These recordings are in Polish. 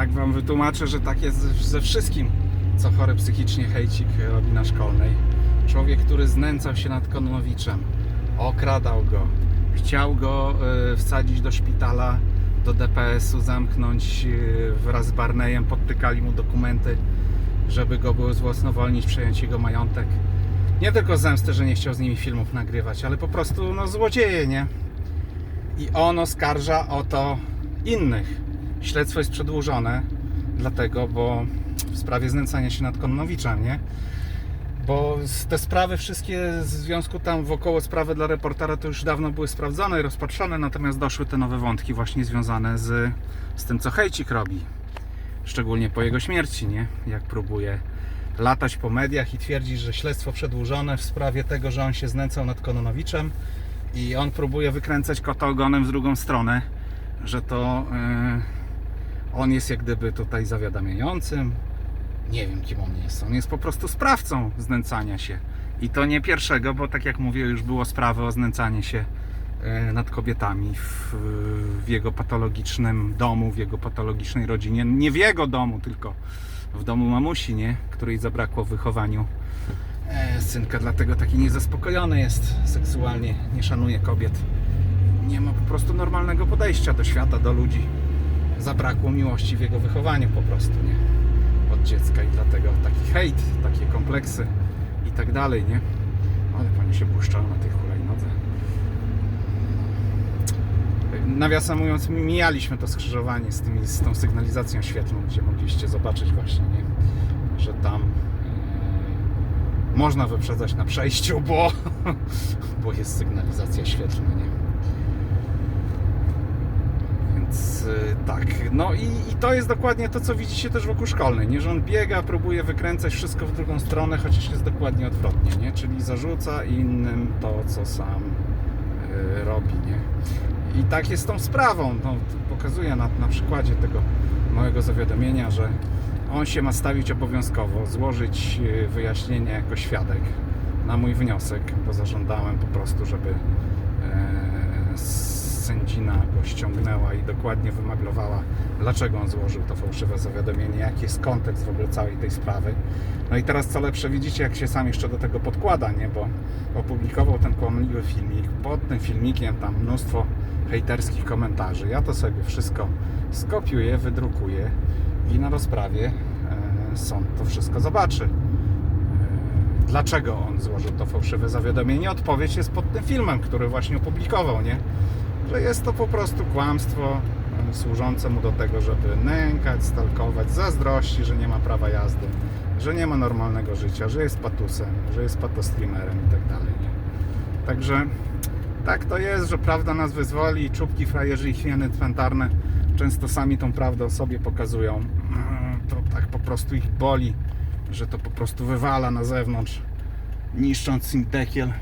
tak wam wytłumaczę, że tak jest ze wszystkim, co chory psychicznie hejcik robi na szkolnej. Człowiek, który znęcał się nad Kononowiczem, okradał go, chciał go y, wsadzić do szpitala, do DPS-u, zamknąć y, wraz z Barneyem, podtykali mu dokumenty, żeby go było zwłasnowolnić, przejąć jego majątek. Nie tylko z zemsty, że nie chciał z nimi filmów nagrywać, ale po prostu no złodzieje, nie? I on oskarża o to innych. Śledztwo jest przedłużone, dlatego, bo w sprawie znęcania się nad Kononowiczem, nie? Bo te sprawy wszystkie w związku tam wokoło sprawy dla reportera to już dawno były sprawdzone i rozpatrzone, natomiast doszły te nowe wątki właśnie związane z, z tym, co Hejcik robi. Szczególnie po jego śmierci, nie? Jak próbuje latać po mediach i twierdzić, że śledztwo przedłużone w sprawie tego, że on się znęcał nad Kononowiczem i on próbuje wykręcać kota ogonem w drugą stronę, że to yy, on jest jak gdyby tutaj zawiadamiającym. Nie wiem kim on jest. On jest po prostu sprawcą znęcania się. I to nie pierwszego, bo tak jak mówię, już było sprawy o znęcanie się e, nad kobietami w, w jego patologicznym domu, w jego patologicznej rodzinie. Nie w jego domu, tylko w domu mamusi, nie? Której zabrakło w wychowaniu e, synka, dlatego taki niezaspokojony jest seksualnie, nie szanuje kobiet. Nie ma po prostu normalnego podejścia do świata, do ludzi. Zabrakło miłości w jego wychowaniu po prostu, nie? Od dziecka i dlatego taki hejt, takie kompleksy i tak dalej, nie? Ale pani się błyszczała na tej hulajnodze. Nawiasem mówiąc, mijaliśmy to skrzyżowanie z, tymi, z tą sygnalizacją świetlną, gdzie mogliście zobaczyć właśnie, nie? że tam e, można wyprzedzać na przejściu, bo, bo jest sygnalizacja świetlna, nie? Więc y, tak, no i, i to jest dokładnie to, co widzicie też wokół szkolnej, nie? Że on biega, próbuje wykręcać wszystko w drugą stronę, chociaż jest dokładnie odwrotnie, nie? Czyli zarzuca innym to, co sam y, robi, nie? I tak jest tą sprawą, no, pokazuję na, na przykładzie tego małego zawiadomienia, że on się ma stawić obowiązkowo, złożyć y, wyjaśnienie jako świadek na mój wniosek, bo zażądałem po prostu, żeby e, sędzina go ściągnęła i dokładnie wymaglowała, dlaczego on złożył to fałszywe zawiadomienie, jaki jest kontekst w ogóle całej tej sprawy. No i teraz co lepsze, widzicie, jak się sam jeszcze do tego podkłada, nie? Bo opublikował ten kłamliwy filmik. Pod tym filmikiem tam mnóstwo hejterskich komentarzy. Ja to sobie wszystko skopiuję, wydrukuję i na rozprawie e, sąd to wszystko zobaczy. E, Dlaczego on złożył to fałszywe zawiadomienie? Odpowiedź jest pod tym filmem, który właśnie opublikował, nie? Że jest to po prostu kłamstwo służące mu do tego, żeby nękać, stalkować, zazdrości, że nie ma prawa jazdy, że nie ma normalnego życia, że jest patusem, że jest patostreamerem i tak dalej? Także tak to jest, że prawda nas wyzwoli i czubki frajerzy i hieny cmentarne często sami tą prawdę o sobie pokazują. Mm, To tak po prostu ich boli, że to po prostu wywala na zewnątrz, niszcząc im dekiel,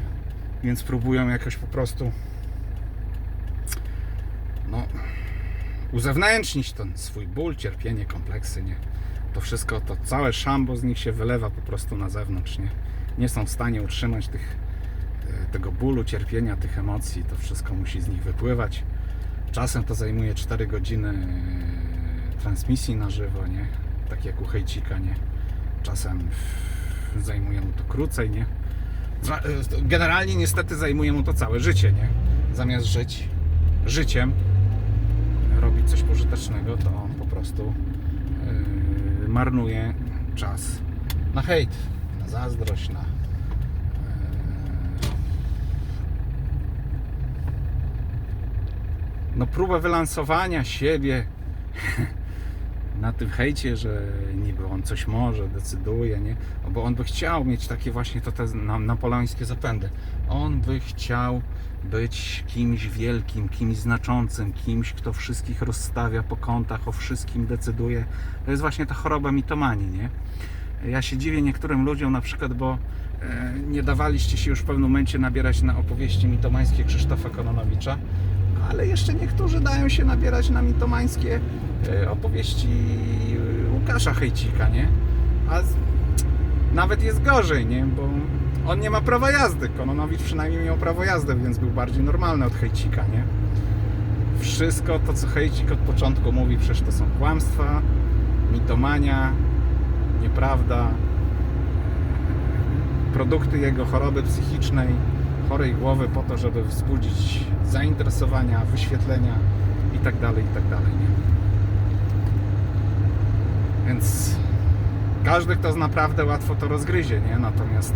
więc próbują jakoś po prostu no, uzewnętrznić ten swój ból, cierpienie, kompleksy, nie? To wszystko, to całe szambo z nich się wylewa po prostu na zewnątrz, nie? Nie są w stanie utrzymać tych, e, tego bólu, cierpienia, tych emocji, to wszystko musi z nich wypływać. Czasem to zajmuje 4 godziny e, transmisji na żywo, nie? Tak jak u Hejcika, nie? Czasem zajmuje mu to krócej, nie? E, Generalnie niestety zajmuje mu to całe życie, nie? Zamiast żyć życiem, coś pożytecznego, to po prostu yy, marnuje czas na hejt, na zazdrość, na yy, no próbę wylansowania siebie na tym hejcie, że niby on coś może, decyduje, nie? Bo on by chciał mieć takie właśnie to te na- napoleońskie zapędy. On by chciał być kimś wielkim, kimś znaczącym, kimś, kto wszystkich rozstawia po kątach, o wszystkim decyduje. To jest właśnie ta choroba mitomanii, nie? Ja się dziwię niektórym ludziom na przykład, bo e, nie dawaliście się już w pewnym momencie nabierać na opowieści mitomańskie Krzysztofa Kononowicza, ale jeszcze niektórzy dają się nabierać na mitomańskie e, opowieści e, Łukasza Hejcika, nie? A nawet jest gorzej, nie? Bo on nie ma prawa jazdy. Kononowicz przynajmniej miał prawo jazdy, więc był bardziej normalny od Hejcika, nie? Wszystko to, co Hejcik od początku mówi, przecież to są kłamstwa, mitomania, nieprawda, produkty jego choroby psychicznej, chorej głowy po to, żeby wzbudzić zainteresowania, wyświetlenia i tak dalej, i tak. Nie? Więc każdy, kto zna prawdę, łatwo to rozgryzie, nie? Natomiast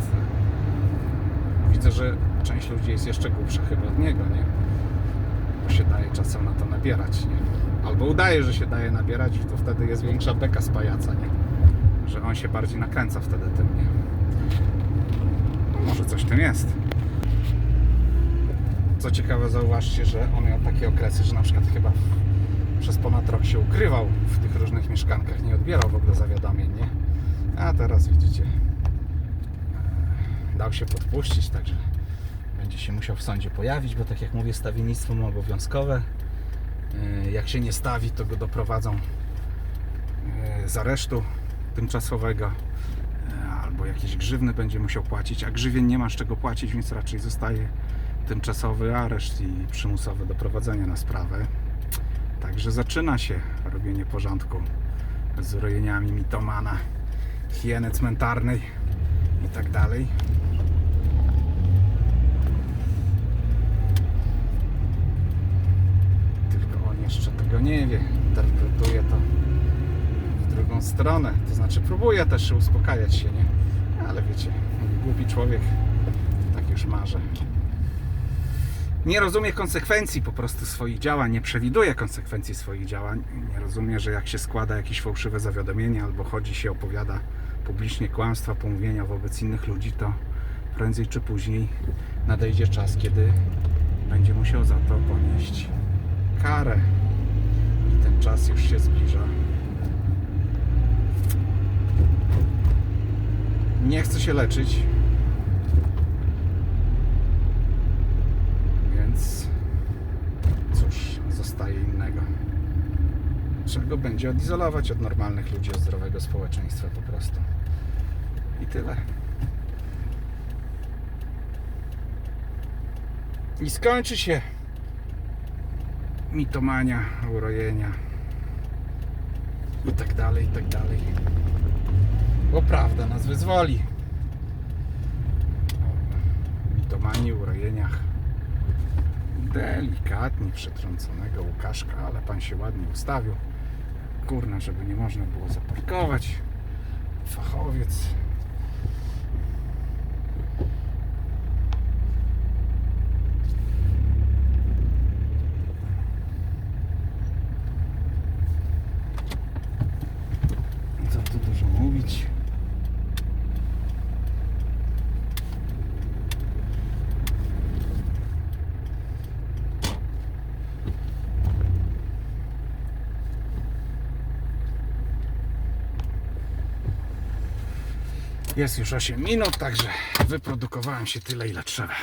widzę, że część ludzi jest jeszcze głupsza chyba od niego, nie? Bo się daje czasem na to nabierać, nie? Albo udaje, że się daje nabierać to wtedy jest większa beka z pajaca, nie? Że on się bardziej nakręca wtedy tym, nie? No może coś tym jest. Co ciekawe, zauważcie, że on miał takie okresy, że na przykład chyba przez ponad rok się ukrywał w tych różnych mieszkankach, nie odbierał w ogóle zawiadomień, nie? A teraz widzicie, dał się podpuścić, także będzie się musiał w sądzie pojawić, bo tak jak mówię, stawiennictwo ma obowiązkowe. E, Jak się nie stawi, to go doprowadzą e, z aresztu tymczasowego e, albo jakieś grzywny będzie musiał płacić, a grzywien nie ma z czego płacić, więc raczej zostaje tymczasowy areszt i przymusowe doprowadzenie na sprawę. Także zaczyna się robienie porządku z urojeniami mitomana, hieny cmentarnej i tak dalej. Tylko on jeszcze tego nie wie, interpretuje to w drugą stronę. To znaczy próbuje też uspokajać się, nie? Ale wiecie, głupi człowiek tak już marzy. Nie rozumie konsekwencji po prostu swoich działań, nie przewiduje konsekwencji swoich działań. Nie rozumie, że jak się składa jakieś fałszywe zawiadomienie albo chodzi się, opowiada publicznie kłamstwa, pomówienia wobec innych ludzi, to prędzej czy później nadejdzie czas, kiedy będzie musiał za to ponieść karę. I ten czas już się zbliża. Nie chce się leczyć, więc cóż, zostaje innego. Trzeba go będzie odizolować od normalnych ludzi, od zdrowego społeczeństwa po prostu. I tyle. I skończy się mitomania, urojenia i tak dalej, i tak dalej. Bo prawda nas wyzwoli. O mitomanii, urojeniach. Delikatnie przetrąconego Łukaszka, ale pan się ładnie ustawił. Kurna, żeby nie można było zaparkować. Fachowiec. Jest już 8 minut, także wyprodukowałem się tyle, ile trzeba.